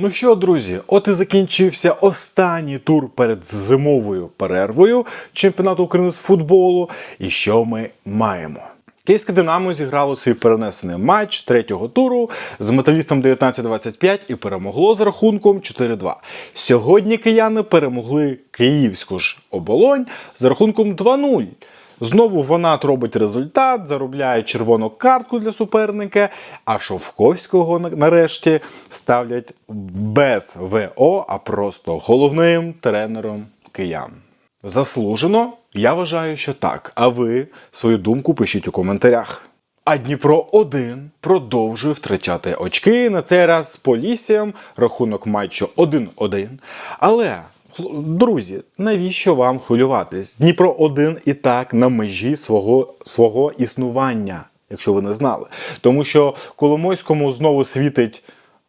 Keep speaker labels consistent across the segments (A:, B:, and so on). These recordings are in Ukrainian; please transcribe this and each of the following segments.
A: Ну що, друзі, от і закінчився останній тур перед зимовою перервою чемпіонату України з футболу. І що ми маємо? Київське Динамо зіграло свій перенесений матч третього туру з металістом 19-25 і перемогло з рахунком 4-2. Сьогодні кияни перемогли київську ж оболонь з рахунком 2-0. Знову Ванат робить результат, заробляє червону картку для суперника, а Шовковського нарешті ставлять без ВО, а просто головним тренером киян. Заслужено? Я вважаю, що так. А ви свою думку пишіть у коментарях. А Дніпро 1 продовжує втрачати очки. На цей раз з Поліссям рахунок матчу 1-1. Але, друзі, навіщо вам хвилюватись? Дніпро 1 і так на межі свого, свого існування, якщо ви не знали. Тому що Коломойському знову світить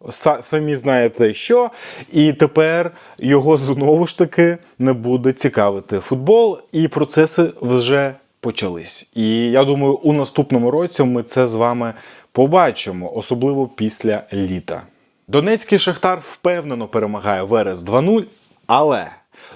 A: Са- самі знаєте що, і тепер його знову ж таки не буде цікавити футбол, і процеси вже почались. І я думаю, у наступному році ми це з вами побачимо, особливо після літа. Донецький Шахтар впевнено перемагає Верес 2-0, але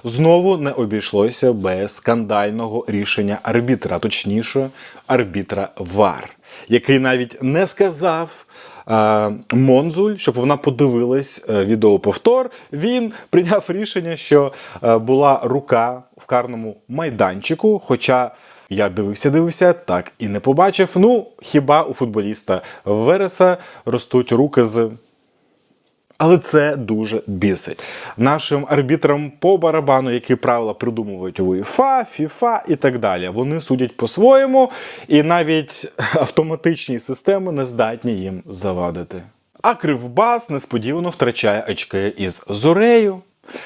A: знову не обійшлося без скандального рішення арбітра, точніше, арбітра ВАР, який навіть не сказав е, Монзуль, щоб вона подивилась е, відеоповтор. Він прийняв рішення, що е, була рука в карному майданчику. Хоча я дивився, дивився, так і не побачив. Ну, хіба у футболіста Вереса ростуть руки з але це дуже бісить. Нашим арбітрам по барабану, які правила придумують УЄФА, ФІФА і так далі. Вони судять по-своєму, і навіть автоматичні системи не здатні їм завадити. А Кривбас несподівано втрачає очки із Зорею.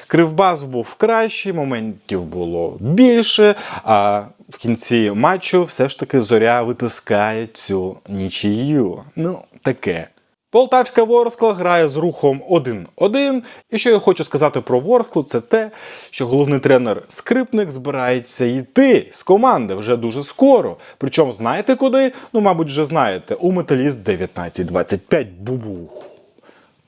A: Кривбас був кращий, моментів було більше. А в кінці матчу все ж таки зоря витискає цю нічию. Ну, таке. Полтавська Ворскла грає з рухом 1-1. І що я хочу сказати про Ворсклу, це те, що головний тренер Скрипник збирається йти з команди вже дуже скоро. Причому знаєте куди? Ну, мабуть, вже знаєте, у металіст 19-25 бубух.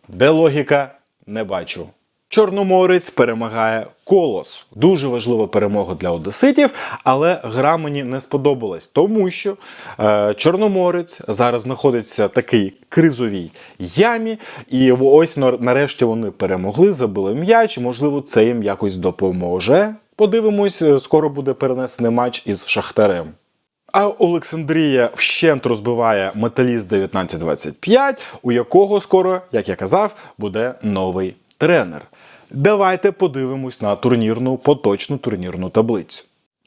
A: Де логіка? Не бачу. Чорноморець перемагає колос. Дуже важлива перемога для одеситів, але гра мені не сподобалась, тому що е, Чорноморець зараз знаходиться в такій кризовій ямі, і ось нарешті вони перемогли, забили м'яч. Можливо, це їм якось допоможе. Подивимось, е, скоро буде перенесений матч із Шахтарем. А Олександрія вщент розбиває металіст 1925, у якого скоро, як я казав, буде новий тренер. Давайте подивимось на турнірну поточну турнірну таблицю.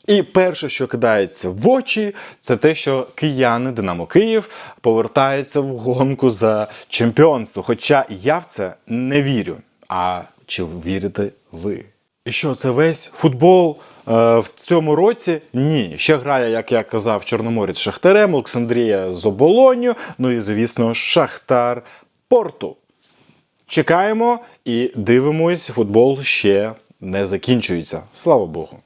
A: І перше, що кидається в очі, це те, що кияни Динамо Київ повертаються в гонку за чемпіонство. Хоча я в це не вірю. А чи вірите ви? І що це весь футбол е, в цьому році? Ні. Ще грає, як я казав, Чорноморець Шахтарем, Олександрія з Оболонню, ну і, звісно, Шахтар Порту. Чекаємо і дивимось, футбол ще не закінчується. Слава Богу.